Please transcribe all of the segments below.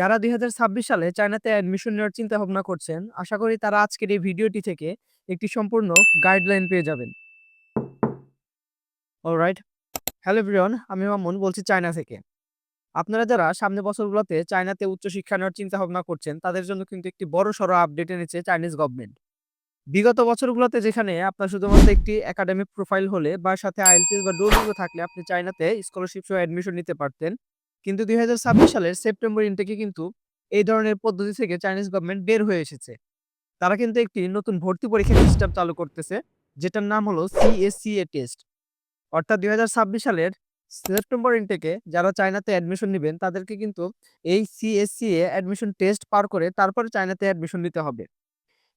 যারা ২০২৬ সালে চায়নাতে অ্যাডমিশন নেওয়ার চিন্তা ভাবনা করছেন, আশা করি তারা আজকের এই ভিডিওটি থেকে একটি সম্পূর্ণ গাইডলাইন পেয়ে যাবেন। অলরাইট। হ্যালো এভরিওয়ান, আমি মামুন বলছি চায়না থেকে। আপনারা যারা সামনের বছরগুলোতে চায়নাতে উচ্চশিক্ষা নেওয়ার চিন্তা ভাবনা করছেন, তাদের জন্য কিন্তু একটি বড় বড়সড় আপডেট এনেছে চাইনিজ গভর্নমেন্ট। বিগত বছরগুলোতে যেখানে আপনার শুধুমাত্র একটি একাডেমিক প্রোফাইল হলে বা সাথে আইএলটিএস বা ডুওলিঙ্গো থাকলে আপনি চায়নাতে স্কলারশিপ সহ অ্যাডমিশন নিতে পারতেন। কিন্তু ২০২৬ সালের সেপ্টেম্বর ইনটেকে কিন্তু এই ধরনের পদ্ধতি থেকে চাইনিজ গভর্নমেন্ট বের হয়ে এসেছে। তারা কিন্তু একটি নতুন ভর্তি পরীক্ষার সিস্টেম চালু করতেছে, যেটার নাম হলো সিএসসিএ টেস্ট। অর্থাৎ ২০২৬ সালের সেপ্টেম্বর ইনটেকে যারা চায়নাতে অ্যাডমিশন নিবেন, তাদেরকে কিন্তু এই সিএসসিএ অ্যাডমিশন টেস্ট পার করে তারপরে চায়নাতে অ্যাডমিশন নিতে হবে।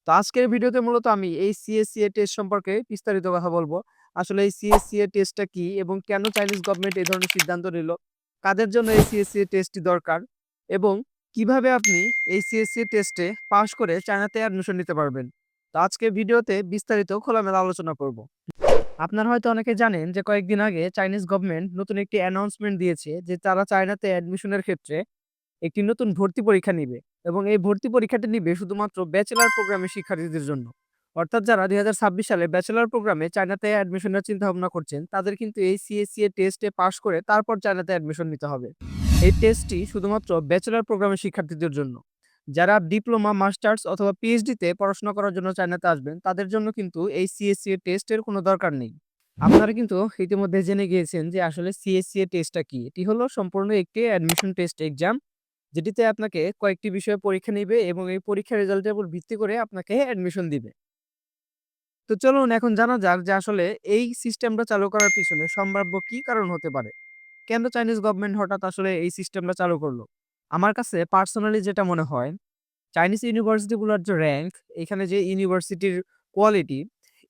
তো আজকের ভিডিওতে মূলত আমি এই সিএসসিএ টেস্ট সম্পর্কে বিস্তারিত কথা বলব। আসলে এই সিএসসিএ টেস্টটা কি এবং কেন চাইনিজ গভর্নমেন্ট এই ধরনের সিদ্ধান্ত নিল? কাদের জন্য এই সিএসসিএ টেস্টটি দরকার? এবং কীভাবে আপনি এই টেস্টে পাস করে চায়নাতে অ্যাডমিশন নিতে পারবেন? তো আজকের ভিডিওতে বিস্তারিত খোলামেলা আলোচনা করব। আপনার হয়তো অনেকে জানেন যে কয়েকদিন আগে চাইনিজ গভর্নমেন্ট নতুন একটি অ্যানাউন্সমেন্ট দিয়েছে যে তারা চায়নাতে অ্যাডমিশনের ক্ষেত্রে একটি নতুন ভর্তি পরীক্ষা নিবে এবং এই ভর্তি পরীক্ষাটি নিবে শুধুমাত্র ব্যাচেলার প্রোগ্রামের শিক্ষার্থীদের জন্য। অর্থাৎ যারা ২০২৬ সালে ব্যাচেলর প্রোগ্রামে চায়নাতে অ্যাডমিশনের চিন্তাভাবনা করছেন, তাদের কিন্তু এই সিএসসিএ টেস্টে পাশ করে তারপর চায়নাতে অ্যাডমিশন নিতে হবে। এই টেস্টটি শুধুমাত্র ব্যাচেলার প্রোগ্রামের শিক্ষার্থীদের জন্য। যারা ডিপ্লোমা, মাস্টার্স অথবা পিএইচডিতে পড়াশোনা করার জন্য চায়নাতে আসবেন, তাদের জন্য কিন্তু এই সিএসসিএ টেস্টের কোনো দরকার নেই। আপনারা কিন্তু ইতিমধ্যে জেনে গিয়েছেন যে আসলে সিএসসিএ টেস্টটা কি? এটি হলো সম্পূর্ণ একটি অ্যাডমিশন টেস্ট এক্সাম। যেটিতে আপনাকে কয়েকটি বিষয়ে পরীক্ষা নিবে এবং এই পরীক্ষার রেজাল্টের উপর ভিত্তি করে আপনাকে অ্যাডমিশন দিবে। তো চলুন এখন জানা যাক যে আসলে এই সিস্টেমটা চালু করার পিছনে সম্ভাব্য কি কারণ হতে পারে? কেন চাইনিজ গভর্নমেন্ট হঠাৎ আসলে এই সিস্টেমটা চালু করল? আমার কাছে পার্সোনালি যেটা মনে হয়, চাইনিজ ইউনিভার্সিটিগুলোর যে র‍্যাংক, এখানে যে ইউনিভার্সিটির কোয়ালিটি,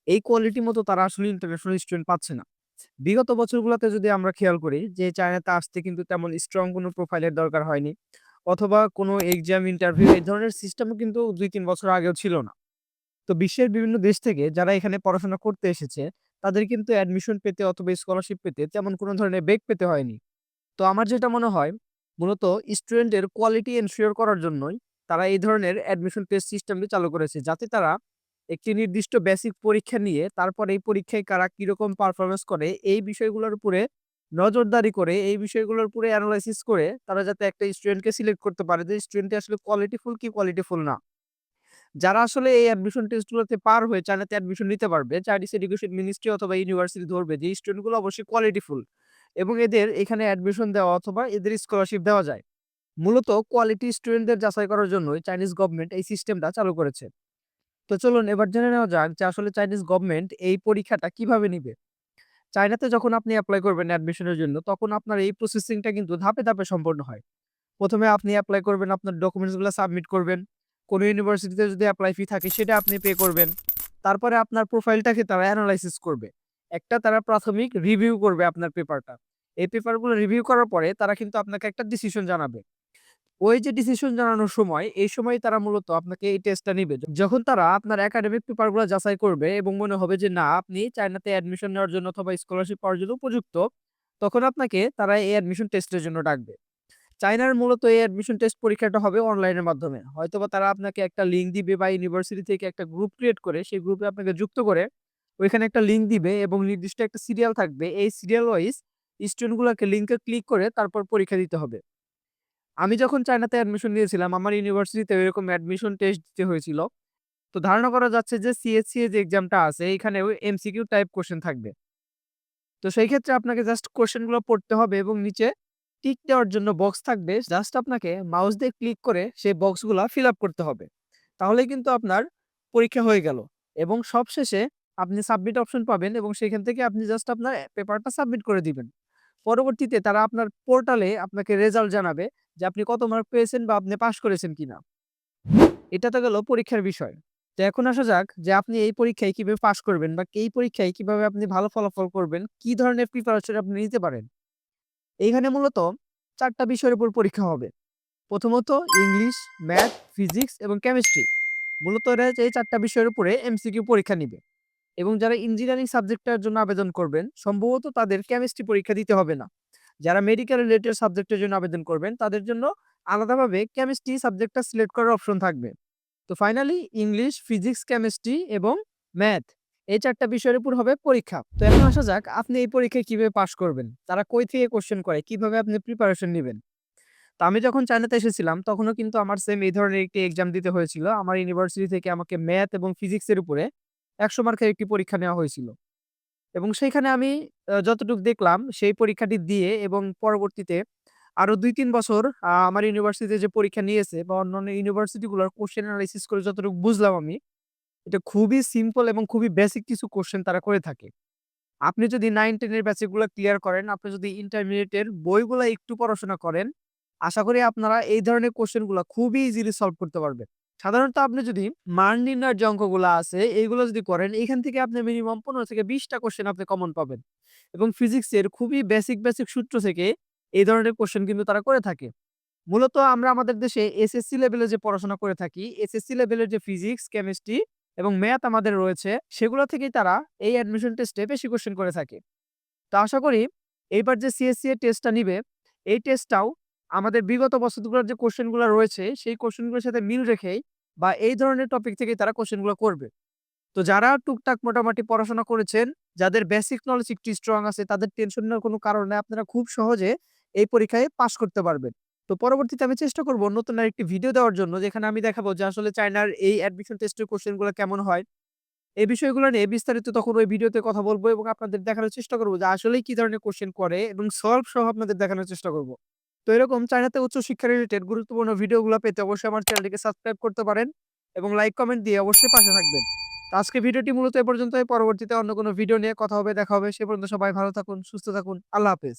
এই কোয়ালিটি মতো তারা আসলে ইন্টারন্যাশনাল স্টুডেন্ট পাচ্ছে না। বিগত বছরগুলোতে যদি আমরা খেয়াল করি যে চায়নাতে আসতে কিন্তু তেমন স্ট্রং কোনো প্রোফাইলের দরকার হয়নি। অথবা কোনো এক্সাম, ইন্টারভিউ এই ধরনের সিস্টেমও কিন্তু ২-৩ বছর আগেও ছিল না। তো বিশ্বের বিভিন্ন দেশ থেকে যারা এখানে পড়াশোনা করতে এসেছে, তাদের কিন্তু অ্যাডমিশন পেতে অথবা স্কলারশিপ পেতে তেমন কোনো ধরনের বেগ পেতে হয়নি। তো আমার যেটা মনে হয়, মূলত স্টুডেন্টের কোয়ালিটি এনশিওর করার জন্যই তারা এই ধরনের অ্যাডমিশন টেস্ট সিস্টেমটি চালু করেছে। যাতে তারা একটি নির্দিষ্ট বেসিক পরীক্ষা নিয়ে তারপর এই পরীক্ষায় কারা কীরকম পারফরমেন্স করে, এই বিষয়গুলোর উপরে নজরদারি করে, এই বিষয়গুলোর উপরে অ্যানালাইসিস করে তারা যাতে একটা স্টুডেন্টকে সিলেক্ট করতে পারে যে স্টুডেন্টটি আসলে কোয়ালিটিফুল কি কোয়ালিটিফুল না। যারা আসলে এই অ্যাডমিশন টেস্টগুলোতে পার হয়ে চায়নাতে অ্যাডমিশন নিতে পারবে, চাইনিজ এডুকেশন মিনিস্ট্রি অথবা ইউনিভার্সিটি ধরবে যে স্টুডেন্টগুলো অবশ্যই কোয়ালিটিফুল এবং এদের এখানে অ্যাডমিশন দেওয়া অথবা এদের স্কলারশিপ দেওয়া যায়। মূলত কোয়ালিটি স্টুডেন্টদের যাচাই করার জন্যই চাইনিজ গভর্নমেন্ট এই সিস্টেমটা চালু করেছে। তো চলুন এবার জেনে নেওয়া যাক যে আসলে চাইনিজ গভর্নমেন্ট এই পরীক্ষাটা কীভাবে নিবে? চায়নাতে যখন আপনি অ্যাপ্লাই করবেন অ্যাডমিশনের জন্য, তখন আপনার এই প্রসেসিংটা কিন্তু ধাপে, ধাপে সম্পন্ন হয়। প্রথমে আপনি অ্যাপ্লাই করবেন, আপনার ডকুমেন্টসগুলা সাবমিট করবেন। কোনো ইউনিভার্সিটিতে যদি অ্যাপ্লাই ফি থাকে সেটা আপনি পে করবেন। তারপরে আপনার প্রোফাইলটাকে তারা অ্যানালাইসিস করবে। একটা তারা প্রাথমিক রিভিউ করবে আপনার পেপারটা। এই পেপারগুলো রিভিউ করার পরে তারা কিন্তু আপনাকে একটা ডিসিশন জানাবে। ওই যে ডিসিশন জানানোর সময়, এই সময় তারা মূলত আপনাকে এই টেস্টটা নিবে। যখন তারা আপনার একাডেমিক পেপারগুলা যাচাই করবে এবং মনে হবে যে না আপনি চায়নাতে অ্যাডমিশন নেওয়ার জন্য অথবা স্কলারশিপ পাওয়ার জন্য উপযুক্ত, তখন আপনাকে তারা এই অ্যাডমিশন টেস্টের জন্য ডাকবে। চায়নার মূলত এই অ্যাডমিশন টেস্ট পরীক্ষাটা হবে অনলাইনের মাধ্যমে। হয়তোবা তারা আপনাকে একটা লিঙ্ক দিবে বা ইউনিভার্সিটি থেকে একটা গ্রুপ ক্রিয়েট করে সেই গ্রুপে আপনাকে যুক্ত করে ওইখানে একটা লিঙ্ক দিবে এবং নির্দিষ্ট একটা সিরিয়াল থাকবে। এই সিরিয়াল ওয়াইজ স্টুডেন্টগুলাকে লিঙ্কে ক্লিক করে তারপর পরীক্ষা দিতে হবে। আমি যখন চায়নাতে অ্যাডমিশন নিয়েছিলাম, আমার ইউনিভার্সিটিতেও এরকম অ্যাডমিশন টেস্ট দিতে হয়েছিল। তো ধারণা করা যাচ্ছে যে সিএসসিএ যে এক্সামটা আছে এইখানেও এমসিকিউ টাইপ কোয়েশ্চেন থাকবে। তো সেই ক্ষেত্রে আপনাকে জাস্ট কোয়েশ্চেনগুলো পড়তে হবে এবং নিচে টিক দেওয়ার জন্য বক্স থাকবে। জাস্ট আপনাকে মাউস দিয়ে ক্লিক করে সেই বক্সগুলা ফিল আপ করতে হবে। তাহলে কিন্তু আপনার পরীক্ষা হয়ে গেল এবং সবশেষে আপনি সাবমিট অপশন পাবেন এবং সেখান থেকে আপনি জাস্ট আপনার পেপারটা সাবমিট করে দিবেন। পরবর্তীতে তারা আপনার পোর্টালে আপনাকে রেজাল্ট জানাবে যে আপনি কত মার্ক পেয়েছেন বা আপনি পাশ করেছেন কিনা। এটা তো গেল পরীক্ষার বিষয়। তো এখন আসা যাক যে আপনি এই পরীক্ষায় কীভাবে পাশ করবেন বা এই পরীক্ষায় কীভাবে আপনি ভালো ফলাফল করবেন, কি ধরনের প্রিপারেশন আপনি নিতে পারেন। এইখানে মূলত চারটা বিষয়ের উপর পরীক্ষা হবে। প্রথমত ইংলিশ, ম্যাথ, ফিজিক্স এবং কেমিস্ট্রি। মূলত এই চারটা বিষয়ের উপরে এমসিকিউ পরীক্ষা নিবে। এবং যারা ইঞ্জিনিয়ারিং সাবজেক্টের জন্য আবেদন করবেন, সম্ভবত তাদের কেমিস্ট্রি পরীক্ষা দিতে হবে না। যারা মেডিকেল রিলেটেড সাবজেক্টের জন্য আবেদন করবেন, তাদের জন্য আলাদাভাবে কেমিস্ট্রি সাবজেক্টটা সিলেক্ট করার অপশন থাকবে। তো ফাইনালি ইংলিশ, ফিজিক্স, কেমিস্ট্রি এবং ম্যাথ এই চারটা বিষয়ের উপর হবে পরীক্ষা। তো এখন আসা যাক আপনি এই পরীক্ষায় কীভাবে পাস করবেন? তারা কই থেকে কোশ্চেন করে? কীভাবে আপনি প্রিপারেশন নেবেন তো আমি যখন চায়নাতে এসেছিলাম তখনও কিন্তু আমার সেম এই ধরনের একটি এক্সাম দিতে হয়েছিল। আমার ইউনিভার্সিটি থেকে আমাকে ম্যাথ এবং ফিজিক্সের উপরে ১০০ মার্কের একটি পরীক্ষা নেওয়া হয়েছিল। এবং সেইখানে আমি যতটুক দেখলাম সেই পরীক্ষাটি দিয়ে এবং পরবর্তীতে আরও ২-৩ বছর আ আমার ইউনিভার্সিটিতে যে পরীক্ষা নিয়েছে বা অন্যান্য ইউনিভার্সিটিগুলোর কোয়েশ্চেন এনালাইসিস করে যতটুকু বুঝলাম আমি, এটা খুবই সিম্পল এবং খুবই বেসিক কিছু কোশ্চেন তারা করে থাকে। আপনি যদি 9-10 এর বেসিকগুলো ক্লিয়ার করেন, আপনি যদি ইন্টারমিডিয়েটের বইগুলা একটু পড়াশোনা করেন, আশা করি আপনারা এই ধরনের কোয়েশ্চেনগুলা খুবই ইজিলি সলভ করতে পারবেন। সাধারণত আপনি যদি মান নির্ণয়ের অঙ্কগুলা আছে, এইগুলো যদি করেন, এখান থেকে আপনি মিনিমাম ১৫ থেকে বিশটা কোশ্চেন আপনি কমন পাবেন। এবং ফিজিক্সের খুবই বেসিক, বেসিক সূত্র থেকে এই ধরনের কোয়েশ্চেন কিন্তু তারা করে থাকে। মূলত আমরা আমাদের দেশে এসএসসি লেভেলে যে পড়াশোনা করে থাকি, এসএসসি লেভেলের যে ফিজিক্স, কেমিস্ট্রি এবং ম্যাথ আমাদের রয়েছে, সেগুলো থেকেই তারা এই অ্যাডমিশন টেস্টে বেশি কোয়েশ্চেন করে থাকে। তো আশা করি এইবার যে সিএসসি এর টেস্টটা নিবে, এই টেস্টটাও আমাদের বিগত বছরগুলোর যে কোয়েশ্চেনগুলা রয়েছে, সেই কোয়েশ্চেনগুলোর সাথে মিল রেখেই বা এই ধরনের টপিক থেকেই তারা কোয়েশ্চেনগুলো করবে। তো যারা টুকটাক মোটামুটি পড়াশোনা করেছেন, যাদের বেসিক নলেজ একটু স্ট্রং আছে, তাদের টেনশন নেওয়ার কোনো কারণ। আপনারা খুব সহজে এই পরীক্ষায় পাস করতে পারবেন। তো পরবর্তীতে আমি চেষ্টা করব নতুন আরেকটি ভিডিও দেওয়ার জন্য, যেখানে আমি দেখাবো যে আসলে চায়নার এই অ্যাডমিশন টেস্টের কোয়েশ্চেনগুলো কেমন হয়। এই বিষয়গুলো নিয়ে বিস্তারিত তখন ওই ভিডিওতে কথা বলব এবং আপনাদের দেখানোর চেষ্টা করব যে আসলেই কি ধরনের কোশ্চেন করে এবং সলভ সহ আপনাদের দেখানোর চেষ্টা করব। তো এরকম চায়নাতে উচ্চশিক্ষা রিলেটেড গুরুত্বপূর্ণ ভিডিওগুলো পেতে অবশ্যই আমার চ্যানেলটিকে সাবস্ক্রাইব করতে পারেন এবং লাইক কমেন্ট দিয়ে অবশ্যই পাশে থাকবেন। আজকে ভিডিওটি মূলত এ পর্যন্ত পরবর্তীতে অন্য কোনো ভিডিও নিয়ে কথা হবে, দেখা হবে। সে পর্যন্ত সবাই ভালো থাকুন, সুস্থ থাকুন। আল্লাহ হাফেজ।